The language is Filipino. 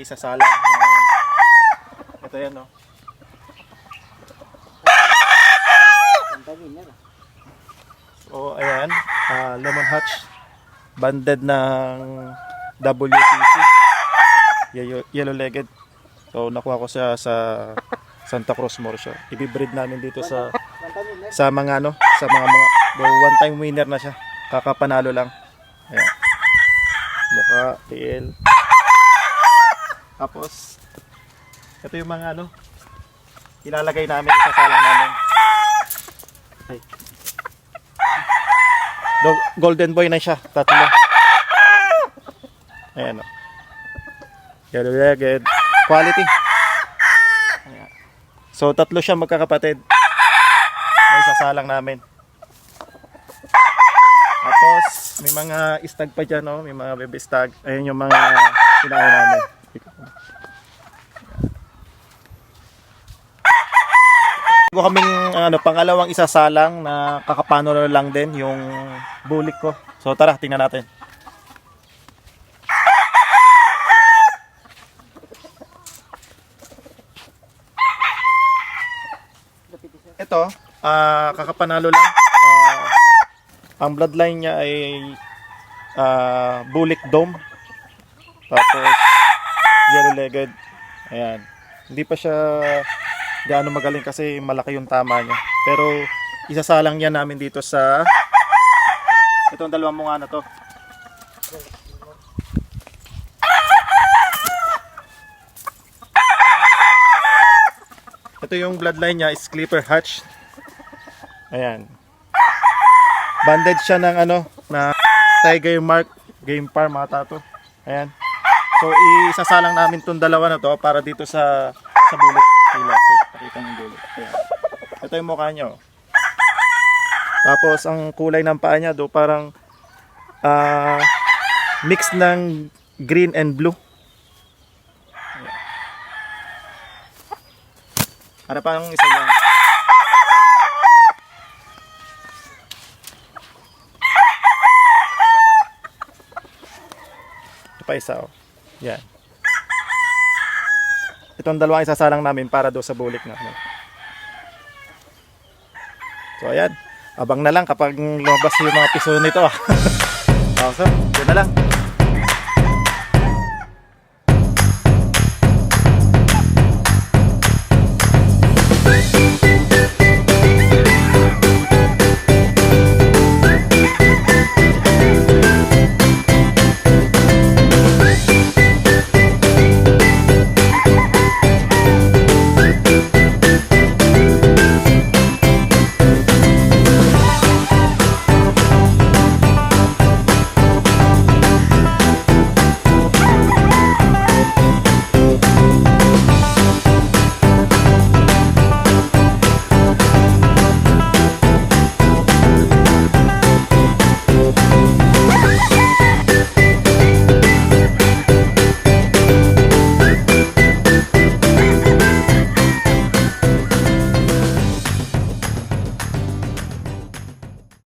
isasalang. Uh, ito yan, no? So, ayan. ah, lemon hatch. Banded ng WTC. Yellow- Yellow-legged. So, nakuha ko siya sa Santa Cruz Morsho. Ibibreed namin dito sa sa mga ano, sa mga mga though one time winner na siya. Kakapanalo lang. Ayan. Mukha, tiil. Tapos ito yung mga ano ilalagay namin sa salang namin. Ay. Golden boy na siya, tatlo. Ayan o. Yellow legged. Quality. Ayan. So tatlo siya magkakapatid may sasalang namin. May mga stag pa dyan, no? may mga baby stag. Ayun yung mga kinain namin. Bago kaming ano, pangalawang isasalang na kakapano na lang din yung bulik ko. So tara, tingnan natin. Ito, ah kakapanalo lang. Ang bloodline niya ay ah, bulik dome. Tapos yellow-legged. Ayan. Hindi pa siya gaano magaling kasi malaki yung tama niya. Pero isasalang niya namin dito sa itong dalawang mukha na to. Ito yung bloodline niya is Clipper Hatch. Ayan. Banded siya ng ano, na Tiger Mark Game Farm mga tato. Ayan. So isasalang namin tong dalawa na to para dito sa sa bullet sila. So, pakita ng bullet. Ayan. Ito yung mukha niya. oh. Tapos ang kulay ng paa niya do parang ah mix ng green and blue. Ayan. Ano pa ang isa niya? Isa oh. Yan. Itong dalawang isasalang namin para do sa bulik na. So ayan. Abang na lang kapag lumabas yung mga piso nito. ah. okay, yun na lang.